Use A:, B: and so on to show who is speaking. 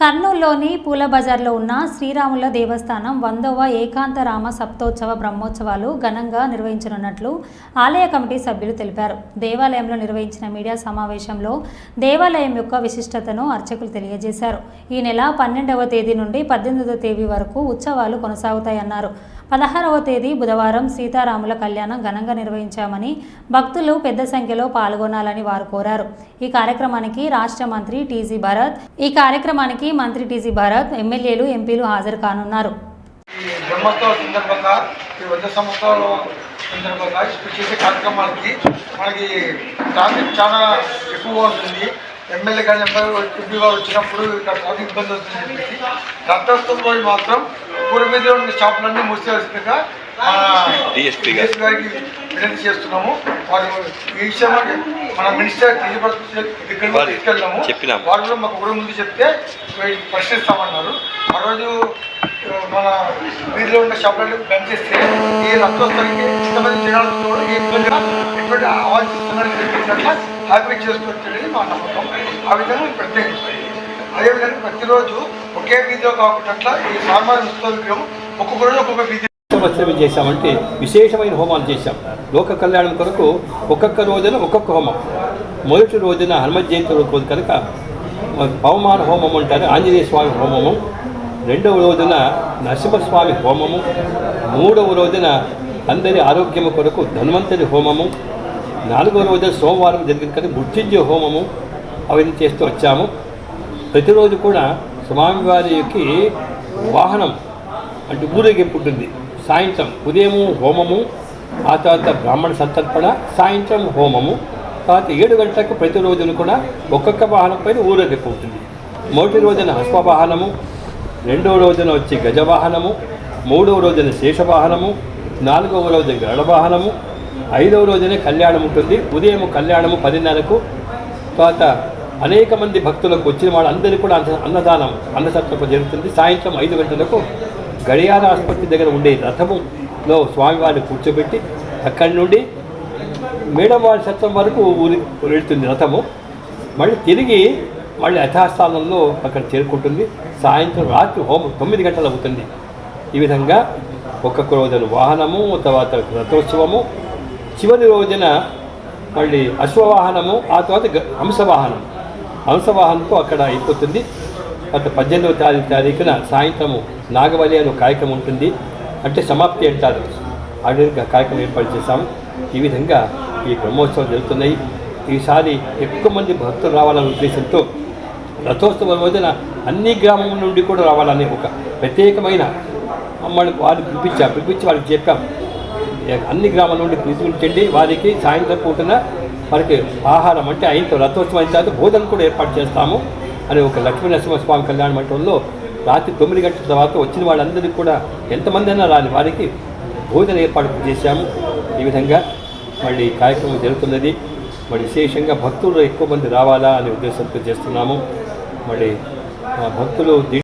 A: కర్నూలులోని పూల బజార్లో ఉన్న శ్రీరాముల దేవస్థానం వందవ ఏకాంతరామ సప్తోత్సవ బ్రహ్మోత్సవాలు ఘనంగా నిర్వహించనున్నట్లు ఆలయ కమిటీ సభ్యులు తెలిపారు. దేవాలయంలో నిర్వహించిన మీడియా సమావేశంలో దేవాలయం యొక్క విశిష్టతను అర్చకులు తెలియజేశారు. ఈ నెల పన్నెండవ తేదీ నుండి పద్దెనిమిదవ తేదీ వరకు ఉత్సవాలు కొనసాగుతాయన్నారు. పదహారవ తేదీ బుధవారం సీతారాముల కళ్యాణం ఘనంగా నిర్వహించామని భక్తులు పెద్ద సంఖ్యలో పాల్గొనాలని వారు కోరారు. ఈ కార్యక్రమానికి రాష్ట్ర మంత్రి టీజీ భరత్ ఈ కార్యక్రమానికి మంత్రి టీజీ భరత్ ఎమ్మెల్యేలు ఎంపీలు హాజరు కానున్నారు.
B: ఈ సందర్భంగా ఈ వంద సంవత్సరాల సందర్భంగా ఇప్పుడు చేసే కార్యక్రమాలకి మనకి ట్రాఫిక్ చాలా ఎక్కువ ఉంటుంది. ఎమ్మెల్యే కానీ ఎంపీ గారు వచ్చినప్పుడు ఇక్కడ ట్రాఫిక్ ఇబ్బంది అవుతుందని చెప్పేసి రథోత్సవం మాత్రం మీద ఉన్న షాపులన్నీ
C: గారు.
B: DSP గారికి వినతి చేస్తున్నాము వారు ఈ విషయాన్ని మన మినిస్టర్ తీసుకెళ్ళాము. వారు కూడా మాకు ముందు చెప్తే ప్రశ్నిస్తామన్నారు ఆ రోజు మన వీధిలో ఉన్న షాపులను బంద్ చేస్తే ఈ రక్తోత్సవానికి ఇంతమంది జనాలు కూడా ఏ ఇబ్బందిగా ఎటువంటి ఆవాసిస్తున్నారు చెప్పినట్ల హ్యాపీ చేసుకోవచ్చు మా నమ్మకం ఆ విధంగా అదేవిధంగా ప్రతిరోజు ఒకే వీధిలో కాకుండా ఈ సామాన్య ఉత్సవ ఒక్కొక్క రోజు ఒక్కొక్క వీధి
D: సంవత్సరం చేశామంటే విశేషమైన హోమాలు చేశాం. లోక కళ్యాణం కొరకు ఒక్కొక్క రోజున ఒక్కొక్క హోమం. మొదటి రోజున హనుమత్ జయంతి రోజు కనుక పవమాన హోమం అంటారు ఆంజనేయ స్వామి హోమము. రెండవ రోజున నరసింహస్వామి హోమము. మూడవ రోజున అందరి ఆరోగ్యము కొరకు ధన్వంతరి హోమము. నాలుగవ రోజున సోమవారం జరిగింది కానీ మృత్యుంజయ హోమము. అవన్నీ చేస్తూ వచ్చాము. ప్రతిరోజు కూడా స్వామివారికి వాహనం అంటే ఊరేగింపు ఉంటుంది. సాయంత్రం ఉదయము హోమము ఆ తర్వాత బ్రాహ్మణ సంతర్పణ సాయంత్రం హోమము తర్వాత ఏడు గంటలకు ప్రతిరోజును కూడా ఒక్కొక్క వాహనం పైన ఊరేగింపు ఉంటుంది. మొదటి రోజున హస్వవాహనము రెండవ రోజున వచ్చి గజవాహనము మూడవ రోజున శేషవాహనము నాలుగవ రోజున గరుడవాహనము ఐదవ రోజున కళ్యాణం ఉంటుంది. ఉదయం కళ్యాణము పదిన్నరకు తర్వాత అనేక మంది భక్తులకు వచ్చిన వాళ్ళందరికీ కూడా అన్న అన్నదానం అన్నసత్రపు జరుగుతుంది. సాయంత్రం ఐదు గంటలకు గడియార ఆసుపత్రి దగ్గర ఉండే రథములో స్వామివారిని కూర్చోబెట్టి అక్కడి నుండి మేడవారి సత్వం వరకు ఊరి వెళ్తుంది రథము. మళ్ళీ తిరిగి మళ్ళీ యథాస్థానంలో అక్కడ చేరుకుంటుంది. సాయంత్రం రాత్రి హోమం తొమ్మిది గంటలు అవుతుంది. ఈ విధంగా ఒక్కొక్క రోజున వాహనము తర్వాత రథోత్సవము. చివరి రోజున మళ్ళీ అశ్వవాహనము ఆ తర్వాత గ- హంసవాహనం. హంసవాహనంతో అక్కడ అయిపోతుంది. అక్కడ పద్దెనిమిదవ తారీఖు తారీఖున సాయంత్రము నాగవలి అనే కార్యక్రమం ఉంటుంది. అంటే సమాప్తి అంటారు. అదే కార్యక్రమం ఏర్పాటు చేశాము. ఈ విధంగా ఈ బ్రహ్మోత్సవాలు జరుగుతున్నాయి. ఈసారి ఎక్కువ మంది భక్తులు రావాలనే ఉద్దేశంతో రథోత్సవం రోజున అన్ని గ్రామం నుండి కూడా రావాలనే ఒక ప్రత్యేకమైన మమ్మల్ని వారికి పిలిపించాం పిలిపించి వాళ్ళకి చెప్పాం అన్ని గ్రామాల నుండి పిలిపించండి వారికి సాయంత్రం పూటన మనకి ఆహారం అంటే అయిన రథోత్సవం అయిన తర్వాత భోజనం కూడా ఏర్పాటు చేస్తాము. అని ఒక లక్ష్మీ నరసింహస్వామి కళ్యాణ మంటంలో రాత్రి తొమ్మిది గంటల తర్వాత వచ్చిన వాళ్ళందరికీ కూడా ఎంతమంది అయినా రాని వారికి భోజన ఏర్పాటు చేశాము. ఈ విధంగా మళ్ళీ కార్యక్రమం జరుగుతున్నది. మరి విశేషంగా భక్తులు ఎక్కువ మంది రావాలా అనే ఉద్దేశంతో చేస్తున్నాము. మళ్ళీ భక్తులు